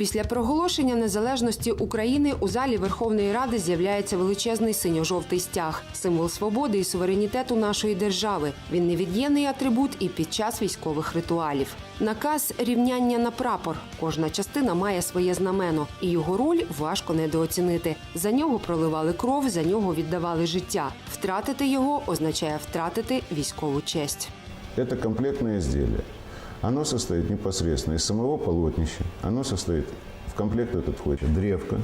Після проголошення незалежності України у залі Верховної Ради з'являється величезний синьо-жовтий стяг, символ свободи і суверенітету нашої держави. Він невід'ємний атрибут і під час військових ритуалів. Наказ рівняння на прапор. Кожна частина має своє знамено, і його роль важко недооцінити. За нього проливали кров, за нього віддавали життя. Втратити його означає втратити військову честь. Это комплектное изделие. Оно состоит непосредственно из самого полотнища. Оно состоит, в комплект этот входит древко,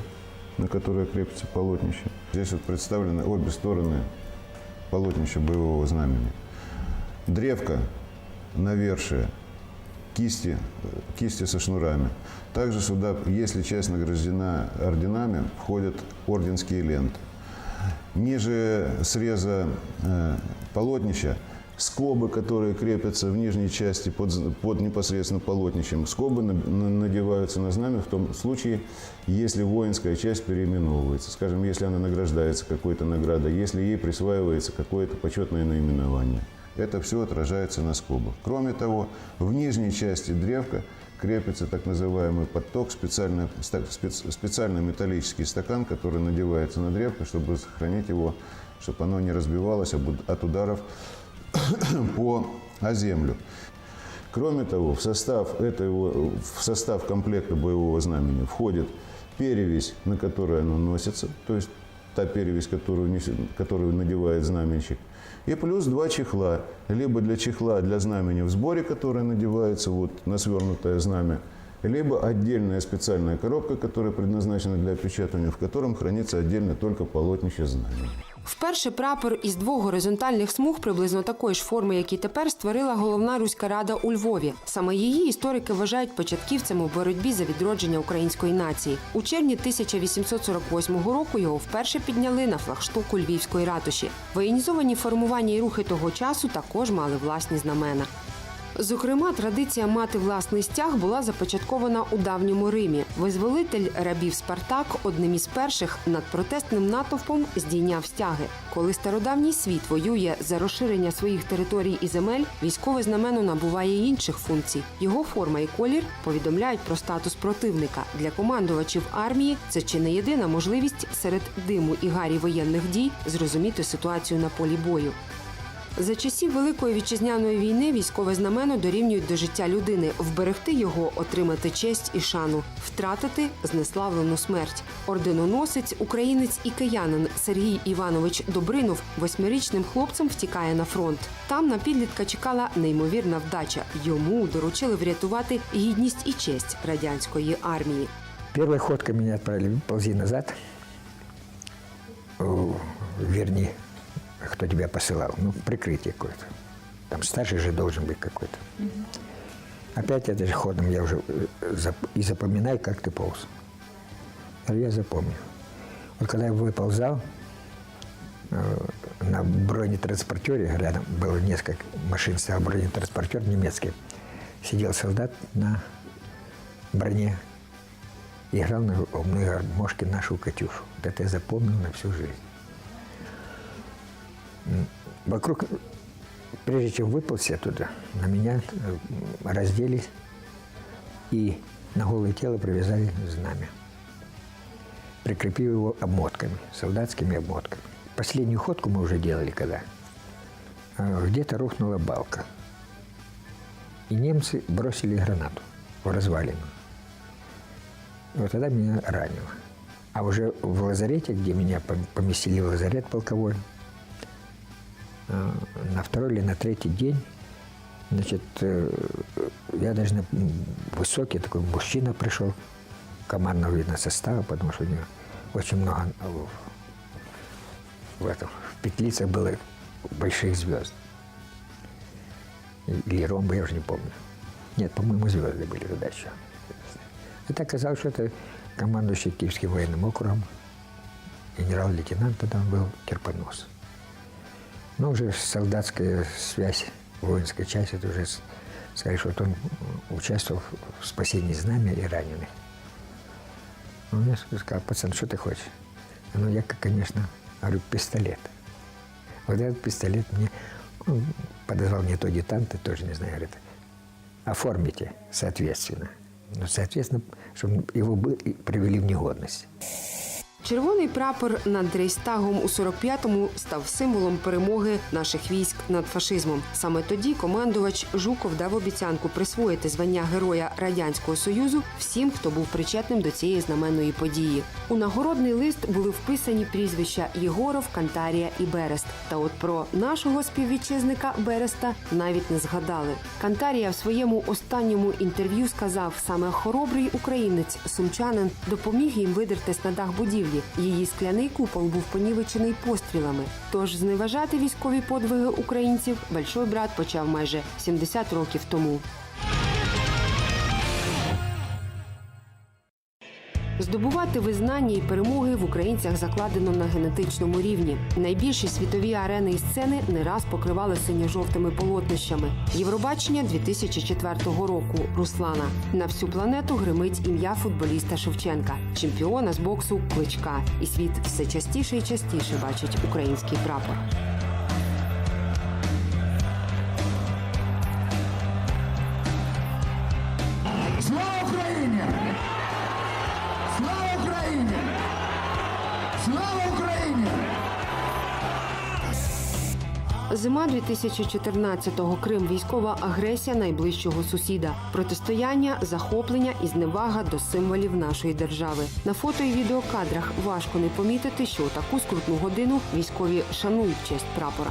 на которое крепится полотнище. Здесь вот представлены обе стороны полотнища боевого знамени. Древко, навершие, кисти, кисти со шнурами. Также сюда, если часть награждена орденами, входят орденские ленты. Ниже среза э, полотнища скобы, которые крепятся в нижней части под, под непосредственно полотнищем. Скобы на- на- надеваются на знамя в том случае, если воинская часть переименовывается. Скажем, если она награждается какой-то наградой, если ей присваивается какое-то почетное наименование. Это все отражается на скобах. Кроме того, в нижней части древка крепится так называемый подток, специально, ста- спец- специальный металлический стакан, который надевается на древко, чтобы сохранить его, чтобы оно не разбивалось от ударов по землю. Кроме того, в состав, этого, в состав комплекта боевого знамени входит перевесь, на которой оно носится, то есть та перевесь, которую, несет- которую надевает знаменщик, и плюс два чехла, либо для чехла для знамени в сборе, которое надевается вот на свернутое знамя, либо отдельная специальная коробка, которая предназначена для опечатывания, в котором хранится отдельно только полотнище знамени. Вперше прапор із двох горизонтальних смуг приблизно такої ж форми, як і тепер, створила головна руська рада у Львові. Саме її історики вважають початківцем у боротьбі за відродження української нації. У червні 1848 року його вперше підняли на флагштоку Львівської ратуші. Воєнізовані формування і рухи того часу також мали власні знамена. Зокрема, традиція мати власний стяг була започаткована у давньому Римі. Визволитель рабів Спартак одним із перших над протестним натовпом здійняв стяги. Коли стародавній світ воює за розширення своїх територій і земель, військове знамено набуває інших функцій. Його форма і колір повідомляють про статус противника. Для командувачів армії це чи не єдина можливість серед диму і гарі воєнних дій зрозуміти ситуацію на полі бою. За часів Великої вітчизняної війни військове знамено дорівнюють до життя людини, вберегти його, отримати честь і шану, втратити знеславлену смерть. Орденоносець, українець і киянин Сергій Іванович Добринов восьмирічним хлопцем втікає на фронт. Там на підлітка чекала неймовірна вдача. Йому доручили врятувати гідність і честь радянської армії. Первой ходкой меня отправили ползи назад. О, Верни, кто тебя посылал. Ну, прикрытие какое-то. Там старший же должен быть какой-то. Опять это же ходом я уже э, и запоминай, как ты полз. Я говорю, Я запомню. Вот когда я выползал э, на бронетранспортере, рядом было несколько машин, стоял бронетранспортер немецкий, сидел солдат на броне играл на умной гармошке нашу Катюшу. Вот это я запомнил на всю жизнь. Вокруг, прежде чем выползти оттуда, на меня э, разделись и на голое тело привязали знамя. Прикрепив его обмотками, солдатскими обмотками. Последнюю ходку мы уже делали когда. э, Где-то рухнула балка. И немцы бросили гранату в развалину. Вот тогда меня ранило. А уже в лазарете, где меня пом- поместили в лазарет полковой, на второй или на третий день, значит, э, я даже высокий такой мужчина пришел, командного видно состава, потому что у него очень много э, в, этом, в петлицах было больших звезд. Или ромбы, я уже не помню. Нет, по-моему, звезды были тогда еще. Это оказалось, что это командующий Киевским военным округом, генерал-лейтенант тогда он был Кирпонос. Но уже солдатская связь, воинская часть, это уже с- сказали, что он участвовал в спасении знамя и раненых. Он мне сказал, пацан, что ты хочешь? Ну, я, конечно, говорю, пистолет. Вот этот пистолет мне он подозвал мне то адъютанта, тоже не знаю, говорит, оформите соответственно. Ну, соответственно, чтобы его бы- привели в негодность. Червоний прапор над Рейстагом у 45-му став символом перемоги наших військ над фашизмом. Саме тоді командувач Жуков дав обіцянку присвоїти звання Героя Радянського Союзу всім, хто був причетним до цієї знаменної події. У нагородний лист були вписані прізвища Єгоров, Кантарія і Берест. Та от про нашого співвітчизника Береста навіть не згадали. Кантарія в своєму останньому інтерв'ю сказав, саме хоробрий українець сумчанин допоміг їм видертись на дах будівлі. Її скляний купол був понівечений пострілами. Тож зневажати військові подвиги українців Большой брат почав майже 70 років тому. Здобувати визнання і перемоги в українцях закладено на генетичному рівні. Найбільші світові арени і сцени не раз покривали синьо-жовтими полотнищами. Євробачення 2004 року. Руслана на всю планету гримить ім'я футболіста Шевченка, чемпіона з боксу Кличка. І світ все частіше і частіше бачить український прапор. Україні! Слава Україні! Зима 2014-го. Крим військова агресія найближчого сусіда, протистояння, захоплення і зневага до символів нашої держави. На фото і відеокадрах важко не помітити, що у таку скрутну годину військові шанують честь прапора.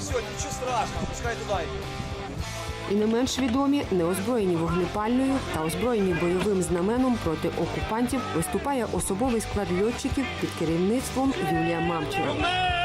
Все, ничего страшного, пускай туда идет. І не менш відомі, неозброєні вогнепальною та озброєні бойовим знаменом проти окупантів виступає особовий склад льотчиків під керівництвом Юлія Мамчура.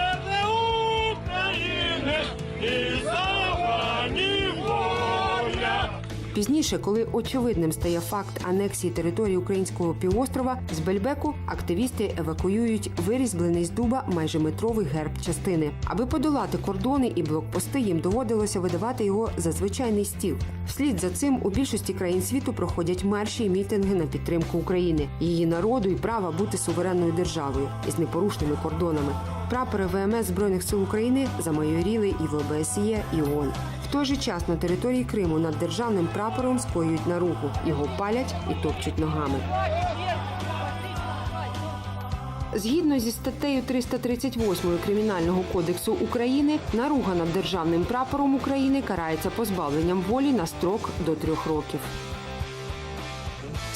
Пізніше, коли очевидним стає факт анексії території українського півострова, з Бельбеку активісти евакуюють вирізблений з дуба майже метровий герб частини. Аби подолати кордони і блокпости, їм доводилося видавати його за звичайний стіл. Вслід за цим у більшості країн світу проходять марші і мітинги на підтримку України, її народу і права бути суверенною державою із непорушними кордонами. Прапори ВМС збройних сил України замайоріли і в ОБСЄ, і ООН. В той же час на території Криму над державним прапором скоюють наругу. Його палять і топчуть ногами. Згідно зі статтею 338 Кримінального кодексу України, наруга над державним прапором України карається позбавленням волі на строк до трьох років.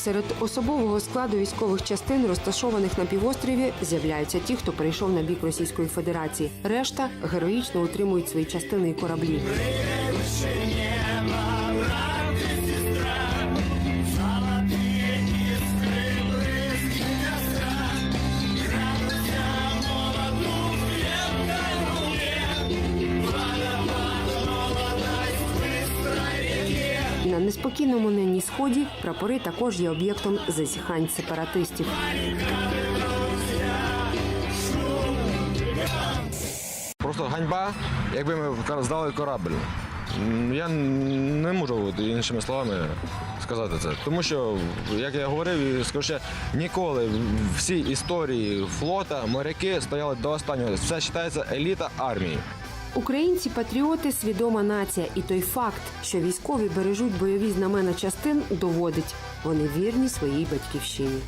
Серед особового складу військових частин, розташованих на півострові, з'являються ті, хто перейшов на бік Російської Федерації. Решта героїчно утримують свої частини і кораблі. Неспокійному нині сході прапори також є об'єктом зазіхань сепаратистів. Просто ганьба, якби ми здали корабль. Я не можу іншими словами сказати це. Тому що, як я говорив і скажу ще, ніколи в всій історії флота моряки стояли до останнього. Це вважається еліта армії. Українці патріоти свідома нація, і той факт, що військові бережуть бойові знамена частин, доводить вони вірні своїй батьківщині.